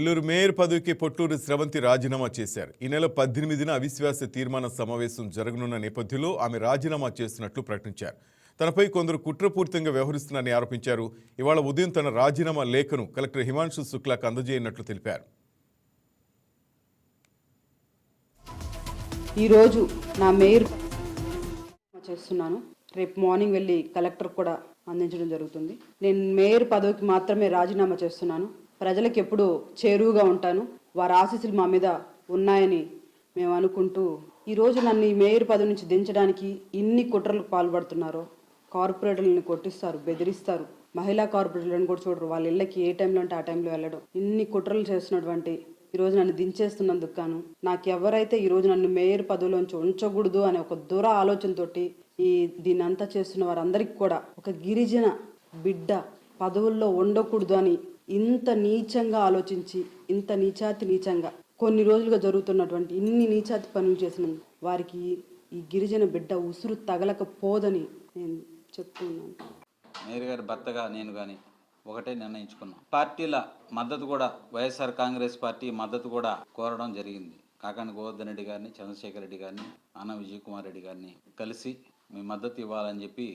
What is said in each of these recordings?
Nellore mayor పదవికి పొట్టూరు స్రవంతి రాజీనామా చేశారు. ఈ నెల పద్దెనిమిదిన అవిశ్వాస తీర్మాన సమావేశం జరగనున్న నేపథ్యంలో ఆమె రాజీనామా చేస్తున్నట్లు ప్రకటించారు. తనపై కొందరు కుట్రపూరితంగా వ్యవహరిస్తున్నారని ఆరోపించారు. ఇవాళ ఉదయం తన రాజీనామా లేఖను కలెక్టర్ హిమాంశు శుక్లాకు అందజేయనట్లు తెలిపారు. ఈరోజు నా మేయర్ చేస్తున్నాను. రేపు మార్నింగ్ వెళ్ళి కలెక్టర్ కూడా అందించడం జరుగుతుంది. నేను మేయర్ పదవికి మాత్రమే రాజీనామా చేస్తున్నాను. ప్రజలకు ఎప్పుడు చేరువుగా ఉంటాను. వారి ఆశీస్సులు మా మీద ఉన్నాయని మేము అనుకుంటూ ఈరోజు నన్ను ఈ మేయర్ పదవి నుంచి దించడానికి ఇన్ని కుట్రలకు పాల్పడుతున్నారో కార్పొరేటర్లను కొట్టిస్తారు బెదిరిస్తారు. మహిళా కార్పొరేటర్లను కూడా చూడరు. వాళ్ళ ఇళ్ళకి ఏ టైంలో అంటే ఆ టైంలో వెళ్ళడం. ఇన్ని కుట్రలు చేస్తున్నటువంటి ఈరోజు నన్ను దించేస్తున్నందుకు గాను నాకు ఎవరైతే ఈరోజు నన్ను మేయర్ పదవిలోంచి ఉంచకూడదు అనే ఒక దూర ఆలోచనతోటి ఈ దీన్ని అంతా చేస్తున్న వారందరికీ కూడా ఒక గిరిజన బిడ్డ పదవుల్లో ఉండకూడదు అని ఇంత నీచంగా ఆలోచించి ఇంత నీచాతి నీచంగా కొన్ని రోజులుగా జరుగుతున్నటువంటి ఇన్ని నీచాతి పనులు చేసిన వారికి ఈ గిరిజన బిడ్డ ఉసురు తగలకపోదని నేను చెప్తున్నాను మేయర్ గారి భర్తగా నేను కానీ ఒకటే నిర్ణయించుకున్నాం. పార్టీల మద్దతు కూడా వైఎస్ఆర్ కాంగ్రెస్ పార్టీ మద్దతు కూడా కోరడం జరిగింది. కాకాని గోవర్ధన్ రెడ్డి గారిని చంద్రశేఖర్ రెడ్డి గారిని అన్న విజయ్ కుమార్ రెడ్డి గారిని కలిసి మీ మద్దతు ఇవ్వాలని చెప్పి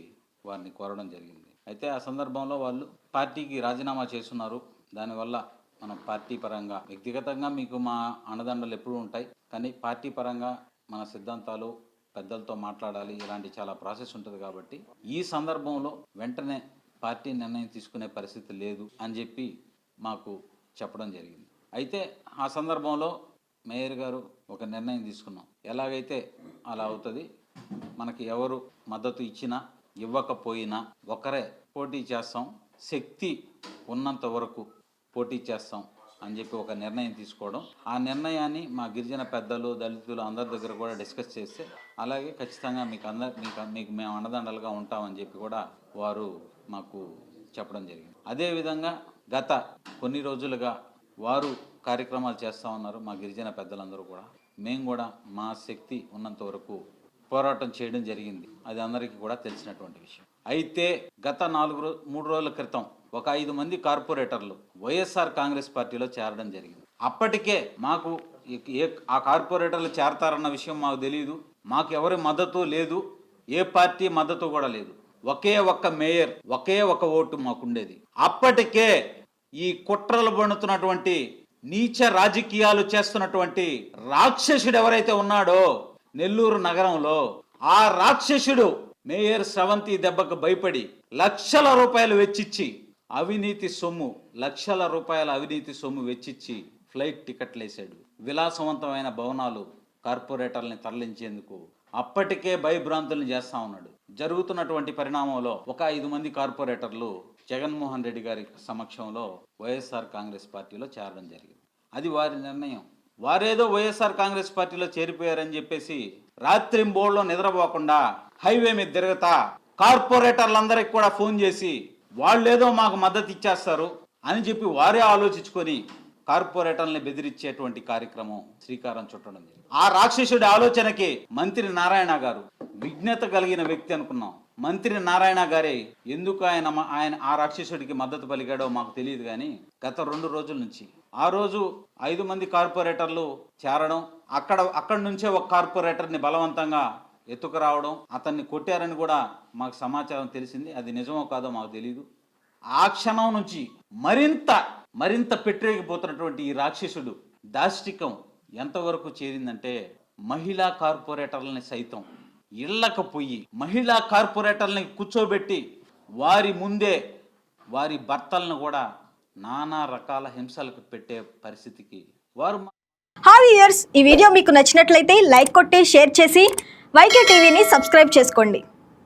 వారిని కోరడం జరిగింది. అయితే ఆ సందర్భంలో వాళ్ళు పార్టీకి రాజీనామా చేస్తున్నారు. దానివల్ల మనం పార్టీ పరంగా వ్యక్తిగతంగా మీకు మా అండదండలు ఎప్పుడూ ఉంటాయి. కానీ పార్టీ పరంగా మన సిద్ధాంతాలు పెద్దలతో మాట్లాడాలి ఇలాంటి చాలా ప్రాసెస్ ఉంటుంది కాబట్టి ఈ సందర్భంలో వెంటనే పార్టీ నిర్ణయం తీసుకునే పరిస్థితి లేదు అని చెప్పి మాకు చెప్పడం జరిగింది. అయితే ఆ సందర్భంలో మేయర్ గారు ఒక నిర్ణయం తీసుకున్నాం. ఎలాగైతే అలా అవుతుంది మనకి ఎవరు మద్దతు ఇచ్చినా ఇవ్వకపోయినా ఒకరే పోటీ చేస్తాం శక్తి ఉన్నంత వరకు పోటీ చేస్తాం అని చెప్పి ఒక నిర్ణయం తీసుకోవడం. ఆ నిర్ణయాన్ని మా గిరిజన పెద్దలు దళితులు అందరి దగ్గర కూడా డిస్కస్ చేస్తే అలాగే ఖచ్చితంగా మీకు అందరు మీకు మీకు మేము అండదండలుగా ఉంటామని చెప్పి కూడా వారు మాకు చెప్పడం జరిగింది. అదేవిధంగా గత కొన్ని రోజులుగా వారు కార్యక్రమాలు చేస్తూ ఉన్నారు మా గిరిజన పెద్దలందరూ కూడా. మేము కూడా మా శక్తి ఉన్నంత వరకు పోరాటం చేయడం జరిగింది. అది అందరికీ కూడా తెలిసినటువంటి విషయం. అయితే గత నాలుగు మూడు రోజుల క్రితం ఒక ఐదు మంది కార్పొరేటర్లు వైఎస్ఆర్ కాంగ్రెస్ పార్టీలో చేరడం జరిగింది. అప్పటికే మాకు ఏ ఆ కార్పొరేటర్లు చేరతారన్న విషయం మాకు తెలియదు మాకు ఎవరి మద్దతు లేదు. ఏ పార్టీ మద్దతు కూడా లేదు. ఒకే ఒక్క మేయర్ ఒకే ఒక ఓటు మాకుండేది అప్పటికే ఈ కుట్రలు పండుతున్నటువంటి నీచ రాజకీయాలు చేస్తున్నటువంటి రాక్షసుడు ఎవరైతే ఉన్నాడో నెల్లూరు నగరంలో ఆ రాక్షసుడు మేయర్ స్రవంతి దెబ్బకు భయపడి లక్షల రూపాయలు వెచ్చిచ్చి అవినీతి సొమ్ము లక్షల రూపాయల అవినీతి సొమ్ము వెచ్చిచ్చి ఫ్లైట్ టికెట్లు వేసాడు విలాసవంతమైన భవనాలు కార్పొరేటర్ని తరలించేందుకు అప్పటికే భయభ్రాంతులను చేస్తా ఉన్నాడు. జరుగుతున్నటువంటి పరిణామంలో ఒక ఐదు మంది కార్పొరేటర్లు జగన్మోహన్ రెడ్డి గారి సమక్షంలో వైఎస్ఆర్ కాంగ్రెస్ పార్టీలో చేరడం జరిగింది. అది వారి నిర్ణయం. వారేదో వైఎస్ఆర్ కాంగ్రెస్ పార్టీలో చేరిపోయారని చెప్పేసి రాత్రింబోళ్ళలో నిద్రపోకుండా హైవే మీద తిరగతా కార్పొరేటర్లందరికి కూడా ఫోన్ చేసి వాళ్ళేదో మాకు మద్దతు ఇచ్చేస్తారు అని చెప్పి వారే ఆలోచించుకొని కార్పొరేటర్ని బెదిరించేటువంటి కార్యక్రమం శ్రీకారం చుట్టడం ఆ రాక్షసుడి ఆలోచనకి మంత్రి నారాయణ గారు విజ్ఞత కలిగిన వ్యక్తి అనుకున్నాం. మంత్రి నారాయణ గారే ఎందుకు ఆయన ఆయన ఆ రాక్షసుడికి మద్దతు పలికాడో మాకు తెలియదు కానీ గత రెండు రోజుల నుంచి. ఆ రోజు ఐదు మంది కార్పొరేటర్లు చేరడం అక్కడ అక్కడి నుంచే ఒక కార్పొరేటర్ని బలవంతంగా ఎత్తుకురావడం అతన్ని కొట్టారని కూడా మాకు సమాచారం తెలిసింది. అది నిజమో కాదో మాకు తెలియదు ఆ క్షణం నుంచి మరింత మరింత పెట్టిరేగిపోతున్నటువంటి ఈ రాక్షసుడు దాష్టికం ఎంతవరకు చేరిందంటే మహిళా కార్పొరేటర్లని సైతం ఇళ్ళకు పోయి మహిళా కార్పొరేటర్ని కూర్చోబెట్టి వారి ముందే వారి భర్తలను కూడా నానా రకాల హింసలకు పెట్టే పరిస్థితికి వారు హాయ్ ఇయర్స్ ఈ వీడియో మీకు నచ్చినట్లయితే లైక్ కొట్టి షేర్ చేసి వైకే టీవీని సబ్స్క్రైబ్ చేసుకోండి.